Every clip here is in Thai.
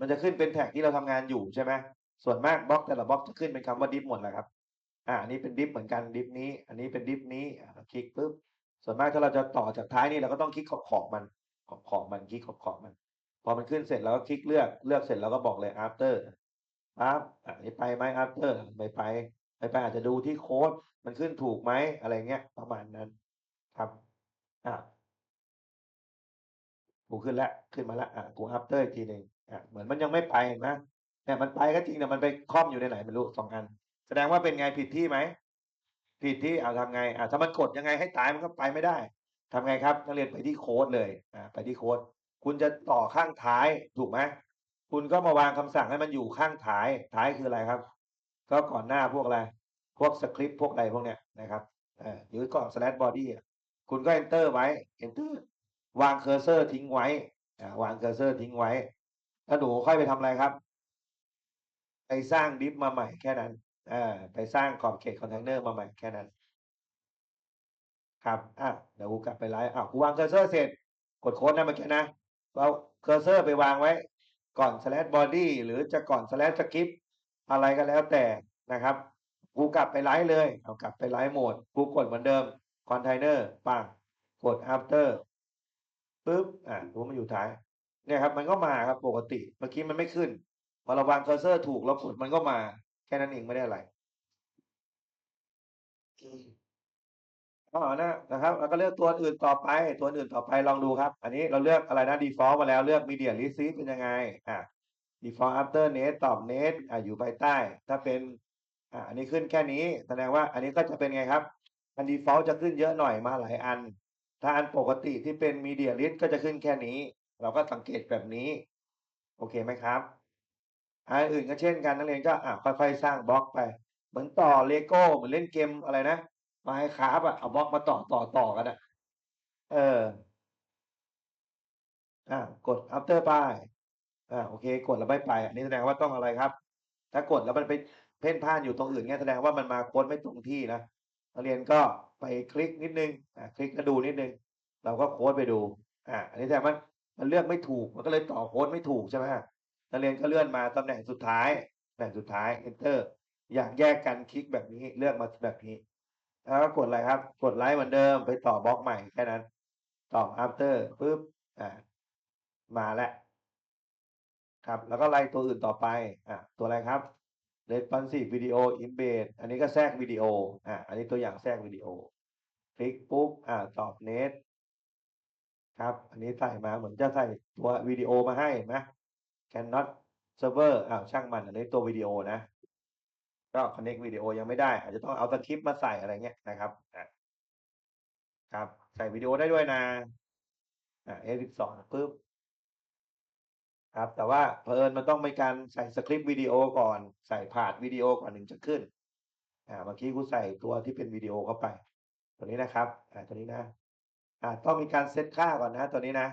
มันจะขึ้นเป็นแท็กที่เราทำงานอยู่ใช่ไหมส่วนมากบล็อกแต่ละบล็อกจะขึ้นเป็นคำว่าดิฟหมดแหละครับ อ่าอันนี้เป็นดิฟเหมือนกันดิฟนี้ อันนี้เป็นดิฟนี้คลิกปุ๊บส่วนมากถ้าเราจะต่อจากท้ายนี่เราก็ต้องคลิกขอบขอบมันขอบขอบมันคลิกขอบขอบมัน พอมันขึ้นเสร็จแล้วก็คลิกเลือกเลือกเสร็จแล้วก็บอกเลย after ปั๊บอันนี้ไปไหม after ไม่ไปไม่ไปอาจจะดูที่โค้ดมันขึ้นถูกไหมอะไรเงี้ย ประมาณนั้นครับอะกูขึ้นแล้วขึ้นมาแล้วอะกู after อีกทีหนึ่ง อะเหมือนมันยังไม่ไปเห็นไหมเนี่ยมันไปก็จริงแต่มันไปคล่อมอยู่ในไหนไม่รู้สองอัน แสดงว่าเป็นไงผิดที่ไหมผิดที่เอาทำไงอะถ้ามันกดยังไงให้ตายมันก็ไปไม่ได้ทำไงครับนักเรียนไปที่โค้ดเลยอ่าไปที่โค้ดคุณจะต่อข้างท้ายถูกไหมคุณก็มาวางคำสั่งให้มันอยู่ข้างท้ายท้ายคืออะไรครับ ก็ก่อนหน้าพวกอะไรพวกสคริปต์พวกอะไรพวกเนี้ยนะครับเอ่อหรือก่อน slash body คุณก็ enter ไว้ enter วางเคอร์เซอร์ทิ้งไว้อ่าวางเคอร์เซอร์ทิ้งไว้ แล้วหนูค่อยไปทำอะไรครับ ไปสร้างดิฟมาใหม่แค่นั้นอ่าไปสร้างขอบเขตคอนเทนเนอร์มาใหม่แค่นั้น ครับอะเดี๋ยวกูกลับไปไลฟ์อะกูวางเคอร์เซอร์เสร็จ กดโค้ดนะเมื่อกี้นะเอาเคอร์เซอร์ไปวางไว้ ก่อน slash body หรือจะก่อน slash script อะไรก็แล้วแต่นะครับกูกลับไปไลฟ์เลยเอากลับไปไลฟ์โหมดกูกดเหมือนเดิมคอนเทนเนอร์ปังกด after ปุ๊บอะกูมาอยู่ท้าย เนี่ยครับ มันก็มาครับปกติ เมื่อกี้มันไม่ขึ้นพอเราวางเคอร์เซอร์ถูกแล้วกดมันก็มา แค่นั้นเองไม่ได้อะไรอ๋อนะนะครับ แล้วก็เลือกตัวอื่นต่อไป ตัวอื่นต่อไปลองดูครับ อันนี้เราเลือกอะไรนะ default มาแล้วเลือก media receipt เป็นยังไง อะ default after net ตอบ net อะอยู่ภายใต้ ถ้าเป็นอะอันนี้ขึ้นแค่นี้ แสดงว่า อันนี้ก็จะเป็นไงครับ อัน default จะขึ้นเยอะหน่อยมาหลายอัน ถ้าอันปกติที่เป็น media list ก็จะขึ้นแค่นี้ เราก็สังเกตแบบนี้ โอเคไหมครับอันอื่นก็เช่นกันนักเรียนก็อะค่อยๆ สร้างบล็อกไป เหมือนต่อเลโก้เหมือนเล่นเกมอะไรนะไมค์คราฟอะเอาบล็อกมาต่อต่อต่อกันอะเอออ่ากด after ไปอ่าโอเค กดแล้วไม่ไปอันนี้แสดงว่าต้องอะไรครับ ถ้ากดแล้วมันไปเพ่นพ่านอยู่ตรงอื่นเงี้ยแสดงว่ามันมาโค้ดไม่ตรงที่นะนักเรียนก็ไปคลิกนิดนึงอ่าคลิกแล้วดูนิดนึง เราก็โค้ดไปดูอ่าอันนี้แสดงว่า มันเลือกไม่ถูกมันก็เลยต่อโค้ดไม่ถูกใช่ไหมนักเรียนก็เลื่อนมาตำแหน่งสุดท้ายตำแหน่งสุดท้าย enter อยากแยกกันคลิกแบบนี้เลือกมาแบบนี้แล้วก็กดอะไรครับ กดไลค์เหมือนเดิมไปต่อบล็อกใหม่แค่นั้น ต่อ after ปุ๊บอ่ามาแล้วครับ แล้วก็ไล่ตัวอื่นต่อไปอะตัวอะไรครับ responsive video embed อันนี้ก็แทรกวิดีโออะอันนี้ตัวอย่างแทรกวิดีโอ คลิกปุ๊บอ่าตอบ net ครับ อันนี้ใส่มาเหมือนจะใส่ตัววิดีโอมาให้เห็นไหม cannot server อ้าวช่างมันอันนี้ตัววิดีโอนะ ก็ connect วิดีโอยังไม่ได้ อาจจะต้องเอาสคริปต์มาใส่อะไรเงี้ยนะครับอะครับใส่วิดีโอได้ด้วยนะอ่า F12 ปุ๊บครับแต่ว่าเผอิญมันต้องมีการใส่สคริปต์วิดีโอก่อนใส่ผ่านวิดีโอก่อนถึงจะขึ้นอ่าเมื่อกี้กูใส่ตัวที่เป็นวิดีโอเข้าไป ตัวนี้นะครับอ่าตัวนี้นะ อ่าต้องมีการเซตค่าก่อนนะตัวนี้นะ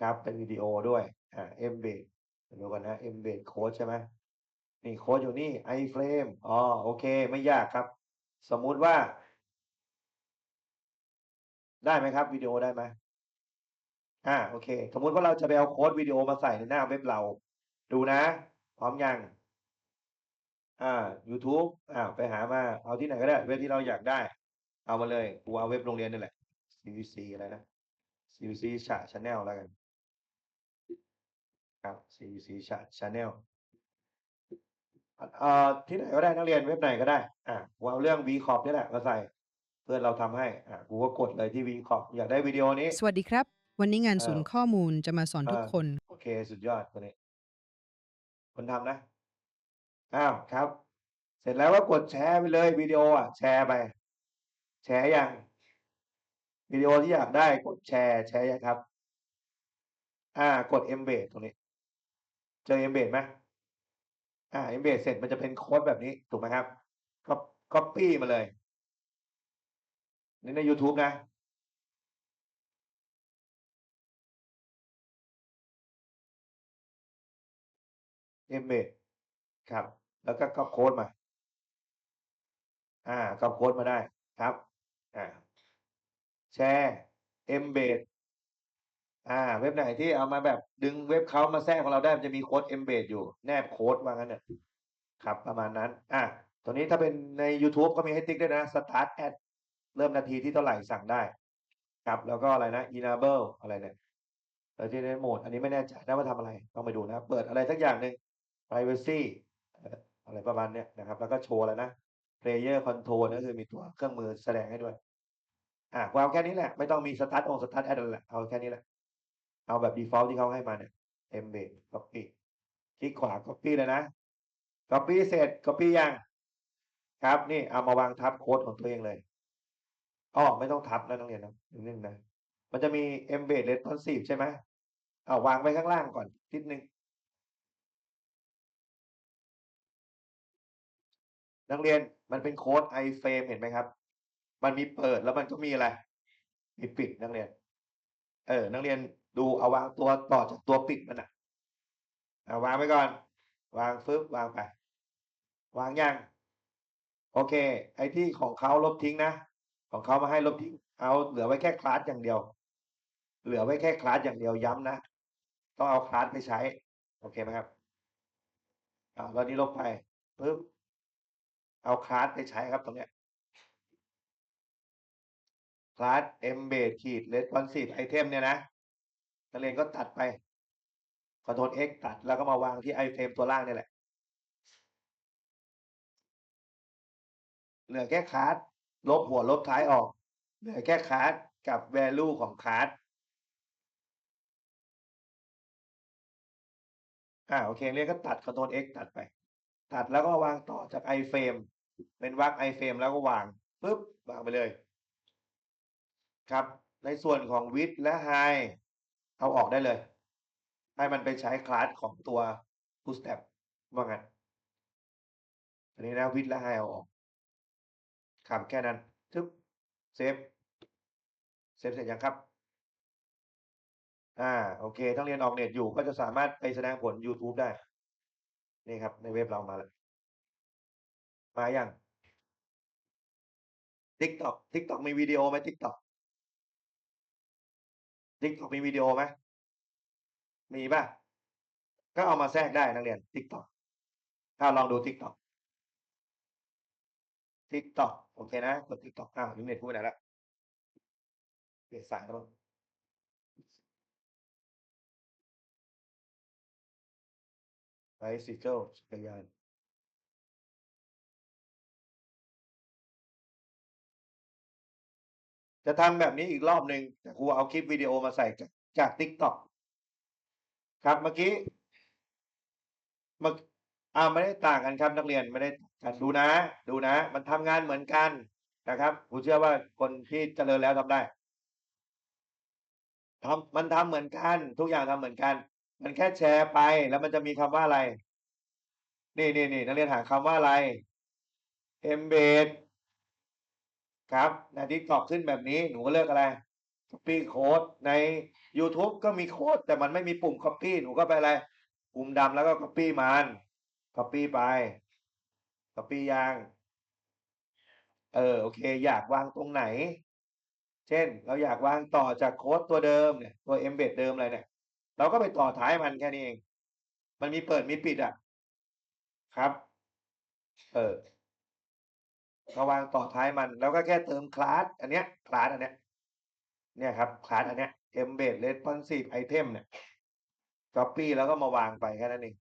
ครับเป็นวิดีโอด้วยอ่า embed ดี๋ยวก่อนนะ embed code ใช่ไหมนี่โค้ดอยู่นี่ iframe อ๋อโอเค ไม่ยากครับ สมมุติว่า ได้ไหมครับวิดีโอได้ไหมอ่าโอเค สมมุติว่าเราจะไปเอาโค้ดวิดีโอมาใส่ในหน้าเว็บเรา ดูนะ พร้อมยังอ่ายูทูบอ่าไปหามาเอาที่ไหนก็ได้ เว็บที่เราอยากได้ เอามาเลยกูเอาเว็บโรงเรียนนี่แหละ CVC อะไรนะ CVC ฉะ Channel แล้วกันครับ CVC ฉะ Channel เอ่อที่ไหนก็ได้นักเรียนเว็บไหนก็ได้อ่ากูเอาเรื่อง vCorp นี่แหละมาใส่เพื่อนเราทำให้อ่ากูก็กดเลยที่ vCorp อยากได้วิดีโอนี้ สวัสดีครับ วันนี้งานเออศูนย์ข้อมูลจะมาสอนเอทุกอคน โอเค สุดยอดตัวนี้ คนทำนะ อ้าวครับ เสร็จแล้วก็กดแชร์ไปเลยวิดีโออะ แชร์ไป แชร์ยัง วิดีโอที่อยากได้กดแชร์แชร์ยังครับ อ่ากด embed ตรงนี้ เจอ embed ไหมอ่า embed เสร็จมันจะเป็นโค้ดแบบนี้ถูกไหมครับก็ copy มาเลยนี่ในยูทูบนะ embed ครับ แล้วก็ก๊อปโค้ดมา อ่าก๊อปโค้ดมาได้ครับ อ่า แชร์ embed อ่า เว็บไหนที่เอามาแบบดึงเว็บเขามาแทรกของเราได้มันจะมีโค้ด embed อยู่แนบโค้ดว่างั้นเถอะครับประมาณนั้นอาตัวนี้ถ้าเป็นในยูทูบก็มีให้ติ๊กด้วยนะ start ad เริ่มนาทีที่เท่าไหร่สั่งได้ ครับแล้วก็อะไรนะ enable อะไรเนี่ย Original Mode อันนี้ไม่แน่ใจนะว่าทำอะไรต้องไปดูนะ เปิดอะไรสักอย่างหนึ่ง privacy อ่อะไรประมาณเนี้ยนะครับ แล้วก็โชว์อะไรนะ player control ก็คือมีตัวเครื่องมือแสดงให้ด้วย อากูเอาแค่นี้แหละ ไม่ต้องมี start อง start ad อะไรแหละเอาแค่นี้แหละ เอาแบบดีฟอลต์ที่เขาให้มาเนี่ย embed copy คลิกขวา copy เลยนะ copy เสร็จ copy ยังครับนี่เอามาวางทับโค้ดของตัวเองเลยอ้อไม่ต้องทับนะนักเรียนนะนิดนึงนะมันจะมี embed responsive ใช่ไหมอ้าวางไว้ข้างล่างก่อนนิดนึงนักเรียนมันเป็นโค้ด iframe เห็นไหมครับ มันมีเปิดแล้วมันก็มีอะไรมีปิดนักเรียน เออ นักเรียนดูเอาวางตัวต่อจากตัวปิดมันน่ะอ่าวางไว้ก่อน วางฟึบวางไป วางยัง?โอเค ไอ้ที่ของเขาลบทิ้งนะของเขามาให้ลบทิ้ง เอาเหลือไว้แค่คลาสอย่างเดียว เหลือไว้แค่คลาสอย่างเดียวย้ำนะต้องเอาคลาสไปใช้ โอเคไหมครับ?อ่าแล้วนี้ลบไปปึ๊บเอาคลาสไปใช้ครับตรงเนี้ย คลาส embed ขีด responsive item เนี่ยนะนักเรียนก็ตัดไปคอนโทรล X ตัดแล้วก็มาวางที่ iframe ตัวล่างเนี่ยแหละ เหลือแค่คลาสลบหัวลบท้ายออก เหลือแค่คลาสกับ value ของคลาสอ่าโอเคเรียนก็ตัดคอนโทรล X ตัดไป ตัดแล้วก็วางต่อจาก iframe เป็นวรรค iframe แล้วก็วางปึ๊บวางไปเลย ครับ ในส่วนของ width และ height เอาออกได้เลย ให้มันไปใช้คลาสของตัว bootstrap ว่างั้นอันนี้นะ width และ height เอาออกครับแค่นั้นทึบเซฟเซฟเสร็จยังครับ?อ่า โอเคถ้าเรียนออกเน็ตอยู่ก็จะสามารถไปแสดงผลยูทูบได้ นี่ครับ ในเว็บเรามาแล้ว มาอยัง? TikTok TikTok มีวิดีโอไหม TikTok? TikTok มีวิดีโอไหม?มีเปล่า?ก็เอามาแทรกได้นักเรียน TikTok อาลองดู TikTok TikTok โอเคนะกด TikTok อ้าวนิเน็ตกูไปไหนล้ว?เปลี่ยนสายแล้วมั้ง Bicycle จักรยาน จะทำแบบนี้อีกรอบหนึ่งแต่ครูเอาคลิปวิดีโอมาใส่จากจาก TikTok ครับเมื่อกี้มื่ออาไม่ได้ต่างกันครับนักเรียนไม่ได้กันดูนะ ดูนะ มันทำงานเหมือนกันนะครับครูเชื่อว่าคนที่เจริญแล้วทำได้ทำมันทำเหมือนกัน ทุกอย่างทำเหมือนกัน มันแค่แชร์ไปแล้วมันจะมีคำว่าอะไร นี่ๆๆนักเรียนหาคำว่าอะไร embed ครับใน TikTok ขึ้นแบบนี้หนูก็เลือกอะไร Copy Code ในยูทูบก็มีโค้ดแต่มันไม่มีปุ่ม Copy หนูก็ไปอะไร ปุ่มดำแล้วก็ Copy มัน Copy ไป Copy ยัง?เออโอเค อยากวางตรงไหน เช่น เราอยากวางต่อจากโค้ดตัวเดิมเนี่ยตัว embed เดิมเลยเนี่ย เราก็ไปต่อท้ายมันแค่นี้เอง มันมีเปิดมีปิดอะครับ เออ มาวางต่อท้ายมัน แล้วก็แค่เติมคลาสอันเนี้ยคลาสอันเนี้ยเนี่ยครับคลาสอันเนี้ย embed responsive item เนี่ย Copy แล้วก็มาวางไปแค่นั้นเอง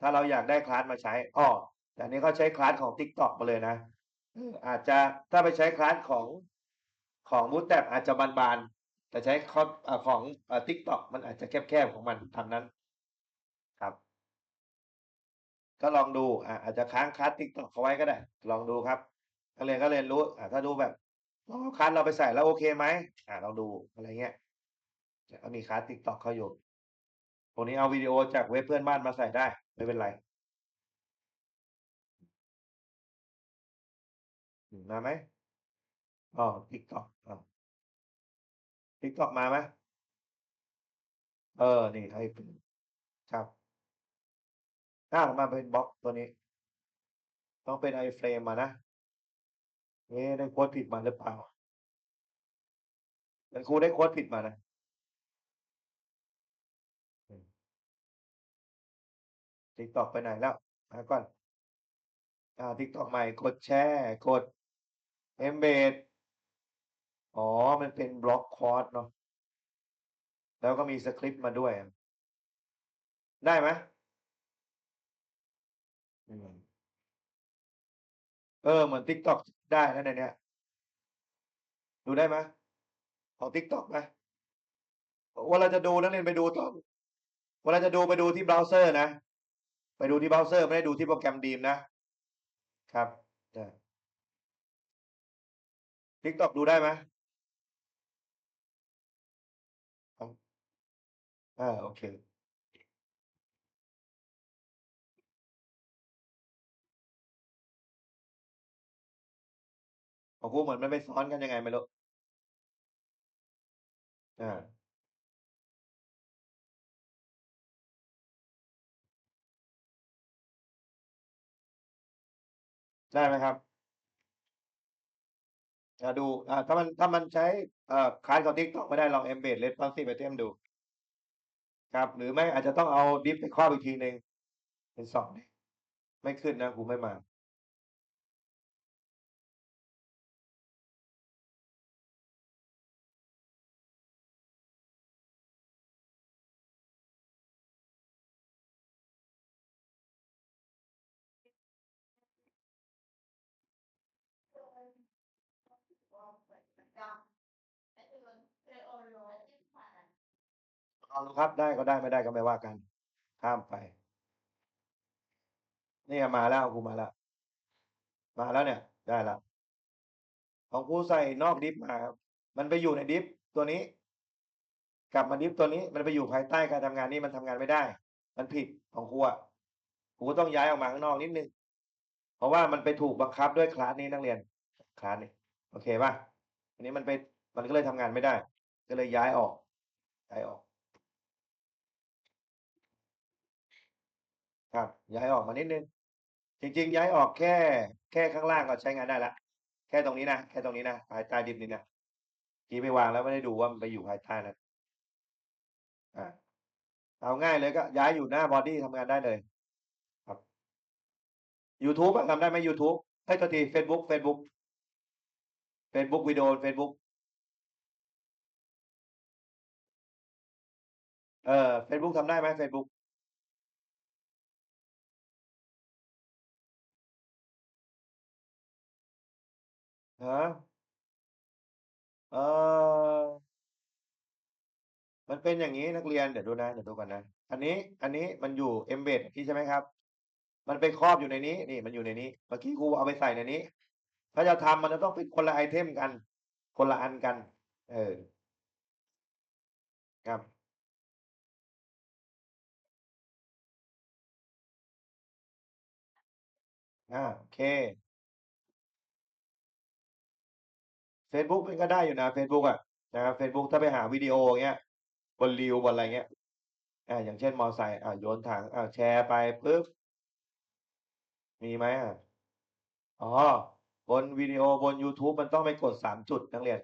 ถ้าเราอยากได้คลาสมาใช้อ้อแต่อันนี้เขาใช้คลาสของ TikTok มาเลยนะอาจจะถ้าไปใช้คลาสของของ Bootstrap อาจจะบานๆแต่ใช้คอของ TikTok มันอาจจะแคบๆของมันตามนั้น ครับ ก็ลองดูอ่าอาจจะค้างคลาส TikTok เอาไว้ก็ได้ ลองดูครับนักเรียนก็เรียนรู้อ่าถ้าดูแบบอ๋อคลาสเราไปใส่แล้วโอเคไหม?อ่าลองดูอะไรเงี้ยเนี่ยก็มีคลาส TikTok เขาอยู่ตรงนี้เอาวิดีโอจากเว็บเพื่อนบ้านมาใส่ได้ ไม่เป็นไรมาไหม?อ้อ TikTok อ้าว TikTok มาไหม?เออ นี่ให้เป็น อ้าวมาเป็นบล็อกตัวนี้ ต้องเป็นไอเฟรมมานะนี่ได้โค้ดผิดมาหรือเปล่าแต่ครูได้โค้ดผิดมานะติ๊กตอกไปไหนแล้วมาก่อนอ่าติ๊กตอกใหม่กดแชร์กดเอมเบดอ๋อ มันเป็นบล็อกคอร์สเนาะแล้วก็มีสคริปต์มาด้วย ได้ไหม อืม เออ เหมือน TikTok ได้นะในเนี้ย ดูได้ไหม?ของ TikTok ไหม?เวลาจะดู นักเรียนไปดูต้อง เวลาจะดู ไปดูที่เบราว์เซอร์นะ ไปดูที่เบราว์เซอร์ ไม่ได้ดูที่โปรแกรม Beam นะ ครับ ใช่ TikTok ดูได้ไหม?ครับ อา โอเค ของครูเหมือนมันไปซ้อนกันยังไงไม่รู้อาได้ไหมครับ?อาดู อ่า ถ้ามันถ้ามันใช้เอ่อคลาสของ TikTok ไม่ได้ลอง Embed Responsive Item ดู ครับ หรือไม่อาจจะต้องเอา diff ไปครอบอีกทีหนึ่งเป็น2ดิไม่ขึ้นนะครูไม่มา ลองดูครับได้ก็ได้ไม่ได้ก็ไม่ว่ากันข้ามไป เนี่ยมาแล้วครูมาแล้วมาแล้วเนี่ย ได้แล้วของครูใส่นอก diff มาครับมันไปอยู่ใน diff ตัวนี้ กลับมา diff ตัวนี้ มันไปอยู่ภายใต้การทำงานนี้มันทำงานไม่ได้ มันผิดของครูอะครูก็ต้องย้ายออกมาข้างนอกนิดนึงเพราะว่ามันไปถูกบังคับด้วยคลาสนี้นักเรียนคลาสนี้โอเคเปล่า?อันนี้มันไปมันก็เลยทำงานไม่ได้ ก็เลยย้ายออกย้ายออก ครับ ย้ายออกมานิดหนึ่ง จริง ๆ ย้ายออกแค่ แค่ข้างล่างก็ใช้งานได้แล้ว แค่ตรงนี้นะ แค่ตรงนี้นะ ภายใต้ diff นี้นะเมื่อกี้ไปวางแล้วไม่ได้ดูว่ามันไปอยู่ภายใต้นั้น อา เอาง่ายเลยก็ย้ายอยู่หน้าบอดีทำงานได้เลย ครับ ยูทูบอะ ทำได้ไหมยูทูบ?เอ๊ยโทษที เฟซบุ๊ก เฟซบุ๊ก เฟซบุ๊กวิดีโอ เฟซบุ๊ก เออ เฟซบุ๊กทำได้ไหม เฟซบุ๊ก? ฮะ?เออมันเป็นอย่างงี้นักเรียน เดี๋ยวดูนะ เดี๋ยวดูก่อนนะ อันนี้ อันนี้มันอยู่ Embed นี้ใช่ไหมครับ มันไปครอบอยู่ในนี้ นี่มันอยู่ในนี้ เมื่อกี้ครูเอาไปใส่ในนี้ ถ้าจะทำมันจะต้องเป็นคนละไอเทมกัน คนละอันกัน เออ ครับ อา โอเค เฟซบุ๊กมันก็ได้อยู่นะเฟซบุ๊กอะนะครับเฟซบุ๊กถ้าไปหาวิดีโออย่างเงี้ยบน Reel บนอะไรเงี้ยอ่าอย่างเช่นมอไซค์อาโยนถังอ่าแชร์ไปปุ๊บมีไหมอะ?อ๋อบนวิดีโอบนยูทูบมันต้องไปกด3จุดนักเรียน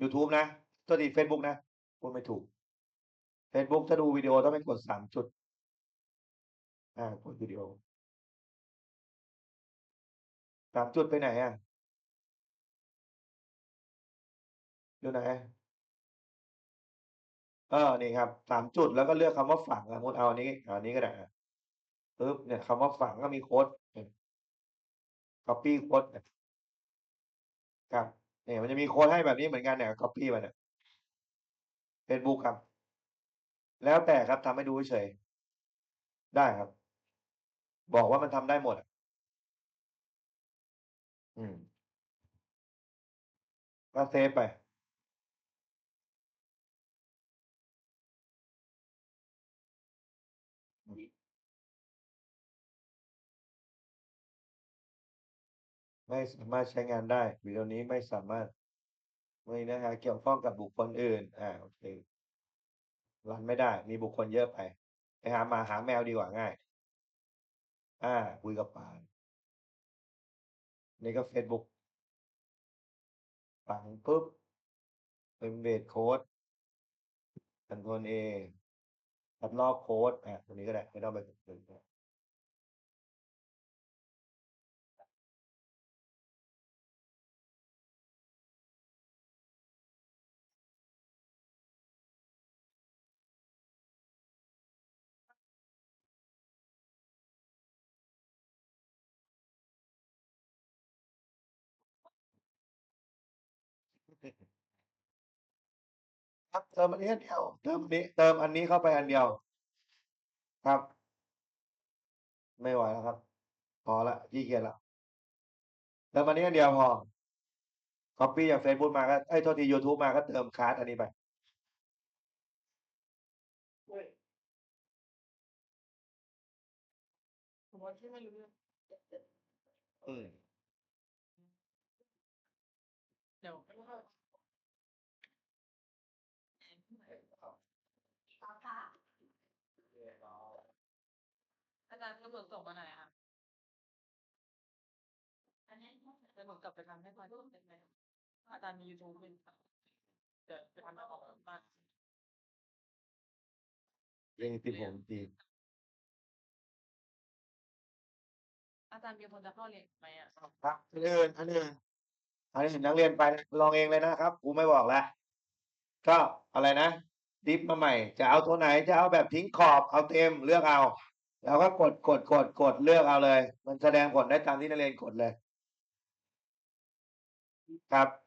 ยูทูบนะโทษทีเฟซบุ๊กนะพูดไม่ถูกเฟซบุ๊กถ้าดูวิดีโอต้องไปกด3จุดอ่ากดวิดีโอ3จุดไปไหนอะ? อยู่ไหน?เออ นี่ครับ3จุดแล้วก็เลือกคำว่าฝังสมมุติเอาอันนี้เอาอันนี้ก็ได้อาปึ๊บเนี่ยคำว่าฝังก็มีโค้ดอืมก๊อบปี้โคดเนี่ยครับเนี่ยมันจะมีโค้ดให้แบบนี้เหมือนกันเนี่ยก๊อบปี้มาเนี่ยเฟซบุ๊กครับ แล้วแต่ครับทำให้ดูเฉย ได้ครับ บอกว่ามันทำได้หมดอะอืมก็เซฟไป ไม่สามารถใช้งานได้วิดีโอนี้ไม่สามารถไมีเนื้อหาเกี่ยวข้องกับบุคคลอื่น อ่าโอเครันไม่ได้ มีบุคคลเยอะไปไปหามาหาแมวดีกว่าง่าย อ่าคุยกับปลานี่ก็เฟซบุ๊กฝังปุ๊บ Embed โค้ด Control A คัดลอกโค้ดอะตรงนี้ก็ได้ ไม่ต้องไปถึง ครับเติมอันนี้อันเดียว เติมอันนี้ เติมอันนี้เข้าไปอันเดียว ครับ ไม่ไหวแล้วครับ พอละขี้เกียจละเติมอันนี้อันเดียวพอ copy จากเฟซบุ๊กมาก็เอ้ยโทษทียูทูบมาก็เติมคาร์ดอันนี้ไปผมว่าที่ไม่รู้เรื่องอืม เดี๋ยวอาจารย์ก็เบิก ส่งมาหน่อยค่ะ อันนี้เดี๋ยวผมกลับไปทำให้ก่อนเป็นไหมอาจารย์มียูทูบเป็นเดี๋ยวไปทำให้ออกบ้านเรื่องที่ผมดีอาจารย์มีคนจะเข้าเรียนไหมอะครับอันอื่นอันอื่นอันอื่นนักเรียนไปลองเองเลยนะครับกูไม่บอกแล้วก็อะไรนะดิฟมาใหม่ จะเอาตัวไหนจะเอาแบบทิ้งขอบเอาเต็มเลือกเอา แล้วก็กดกดกดกดเลือกเอาเลย มันแสดงผลได้ตามที่นักเรียนกดเลย ครับ